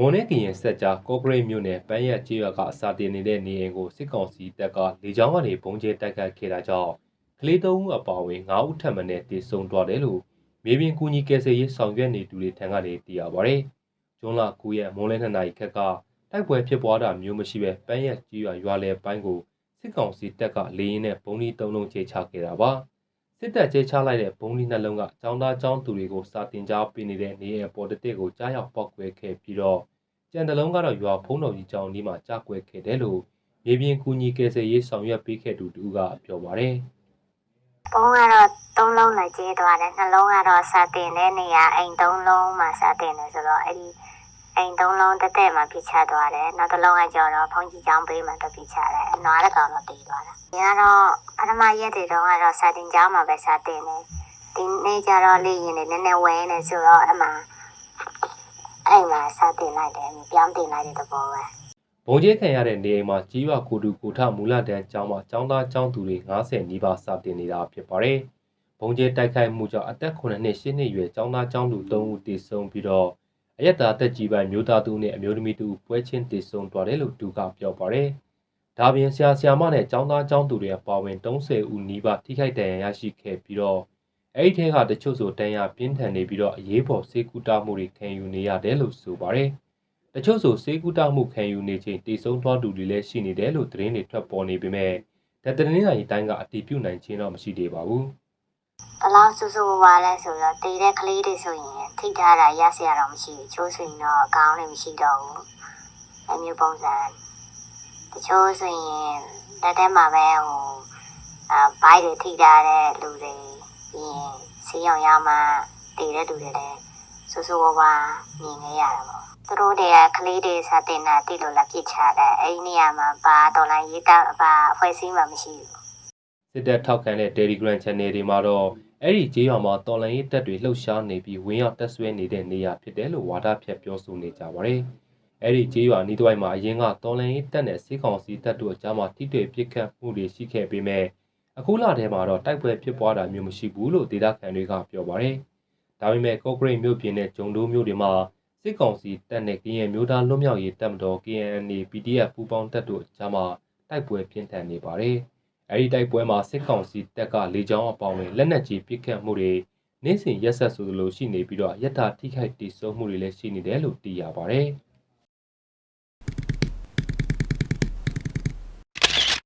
မွန်နဲ့ကရင်ဆက်ကြားကော့ဂရိတ်မြို့နယ်ပန်းရက်ကျေးရွာကအစာတင်နေတဲ့နေအိမ်ကိုစစ်ကောင်စီတပ်ကလေကြောင်းကနေပုံကျဲတိုက်ခတ်ခဲ့တာကြောင့်ကလေးသုံးဦးအပါအဝင်9ဦးထပ်မံနဲ့တည်ဆုံသွားတယ်လို့မြေပြင်ကူညီကယ်ဆယ်ရေးဆောင်ရွက်နေသူတွေထံကနေသိရပါဗျ။ကျွန်းလာ9ရက်မွန်လဲ2နာရီခက်ကတိုက်ပွဲဖြစ်ပွားတာမျိုးမရှိပဲပန်းရက်ကျေးရွာရွာလဲပိုင်းကိုစစ်ကောင်စီတပ်ကလေရင်နဲ့ပုံဒီသုံးလုံးချေချခဲ့တာပါ။စစ်တပ်ချေချလိုက်တဲ့ပုံဒီနှလုံးကចောင်းသားចောင်းသူတွေကိုစာတင်ကြားပေးနေတဲ့နေအိမ်ပေါ်တစ်တစ်ကိုကြားရောက်ပောက်ကွဲခဲ့ပြီးတော့ ကြံတလုံးကတော့ရွာဖုံးတော်ကြီးကျောင်းဒီမှာကြားကွဲခဲ့တယ်လို့မြေပြင်ကူညီကယ်ဆယ်ရေးဆောင်ရွက်ပေးခဲ့သူတူကပြောပါတယ်။ပုံးကတော့သုံးလုံးနဲ့ကျဲသွားတယ်နှလုံးကတော့စတင်တဲ့နေရာအိမ်သုံးလုံးမှာစတင်တယ်ဆိုတော့အဲ့ဒီအိမ်သုံးလုံးတက်တက်မှာပြစ်ချသွားတယ်နောက်တစ်လုံးကကြောတော့ဖုန်ကြီးချောင်းပေးမှာတက်ပြစ်ချတယ်အနွားတစ်ကောင်တော့တည်သွားတာဒီကတော့ပထမရက်တွေတုန်းကတော့စတင်ချောင်းမှာပဲစတင်တယ်ဒီနေ့ကျတော့လေရင်တွေနည်းနည်းဝဲနေဆိုတော့အမှ အဲ့မှာစတင်လိုက်တယ်ပြောင်းတင်လိုက်တဲ့သဘောပဲဘုံကျဲခံရတဲ့နေအိမ်မှာကြီးရွာကိုတူကိုထမူလတန်းကျောင်းမှာကျောင်းသားကျောင်းသူတွေ90နီးပါးစာတင်နေတာဖြစ်ပါတယ်။ဘုံကျဲတိုက်ခိုက်မှုကြောင့်အသက်9နှစ်10နှစ်ရွယ်ကျောင်းသားကျောင်းသူ3ဦးတေဆုံးပြီးတော့အယက်သားတက်ကြီးပိုင်းမျိုးသားသူနဲ့အမျိုးသမီးတူပွဲချင်းတေဆုံးသွားတယ်လို့သူကပြောပါတယ်။ဒါပြင်ဆရာဆရာမနဲ့ကျောင်းသားကျောင်းသူတွေအပါအဝင်30ဦးနီးပါးထိခိုက်ဒဏ်ရာရရှိခဲ့ပြီးတော့ အဲ့ဒီထဲကတချို့ဆိုတန်ရာပြင်းထန်နေပြီးတော့အရေးပေါ်စေကူတာမှုတွေခံယူနေရတယ်လို့ဆိုပါတယ်။တချို့ဆိုစေကူတာမှုခံယူနေချိန်တည်ဆုံသွားသူတွေလည်းရှိနေတယ်လို့သတင်းတွေထွက်ပေါ်နေပေမဲ့ဒါတရင်နိုင်တိုင်းကအတည်ပြုနိုင်ခြင်းတော့မရှိသေးပါဘူးဘလောက်ဆူဆူဝါလဲဆိုတော့တည်တဲ့ကလေးတွေဆိုရင်ထိထားတာရစရာတော့မရှိဘူးချိုးဆိုရင်တော့အကောင်းလည်းမရှိတော့ဘူးအမျိုးပုံစံတချို့ဆိုရင်တက်တက်မှာပဲဟိုအာဘိုက်တွေထိထားတဲ့လူတွေ ပြီးရင်စီအောင်ရမှတည်တဲ့လူတွေလည်းဆူဆူဝါဝါမြင်နေရတာပေါ့သူတို့တွေကကလေးတွေစတင်တာတိလို့လာပြစ်ချတယ်အဲ့ဒီနေရာမှာဘာတော်လိုင်းရေးတာဘာအဖွဲ့အစည်းမှမရှိဘူးစစ်တပ်ထောက်ခံတဲ့ Telegram Channel တွေမှာတော့အဲ့ဒီကြေးရွာမှာတော်လန်ရေးတပ်တွေလှုပ်ရှားနေပြီးဝင်းရောက်တက်ဆွဲနေတဲ့နေရာဖြစ်တယ်လို့ဝါဒဖြတ်ပြောဆိုနေကြပါတယ်အဲ့ဒီကြေးရွာနီးတစ်ဝိုက်မှာအရင်ကတော်လန်ရေးတပ်နဲ့စေကောင်စီတပ်တို့အကြားမှာထိတွေ့ပစ်ခတ်မှုတွေရှိခဲ့ပေမဲ့ အခုလထဲမှာတော့တိုက်ပွဲဖြစ်ပွားတာမျိုးမရှိဘူးလို့ဒေသခံတွေကပြောပါတယ်ဒါပေမဲ့ကော့ဂရိတ်မြို့ပြင်နဲ့ဂျုံဒိုးမြို့တွေမှာစစ်ကောင်စီတပ်နဲ့ကရင်မျိုးသားလွတ်မြောက်ရေးတပ်မတော် KNA PDF ပူးပေါင်းတပ်တို့ကြားမှာတိုက်ပွဲပြင်းထန်နေပါတယ်။အဲဒီတိုက်ပွဲမှာစစ်ကောင်စီတပ်ကလေကြောင်းအပေါင်းနဲ့လက်နက်ကြီးပစ်ခတ်မှုတွေနေ့စဉ်ရက်ဆက်ဆိုသလိုရှိနေပြီးတော့ရတ္တာထိခိုက်ဒေဆုံးမှုတွေလည်းရှိနေတယ်လို့သိရပါတယ်။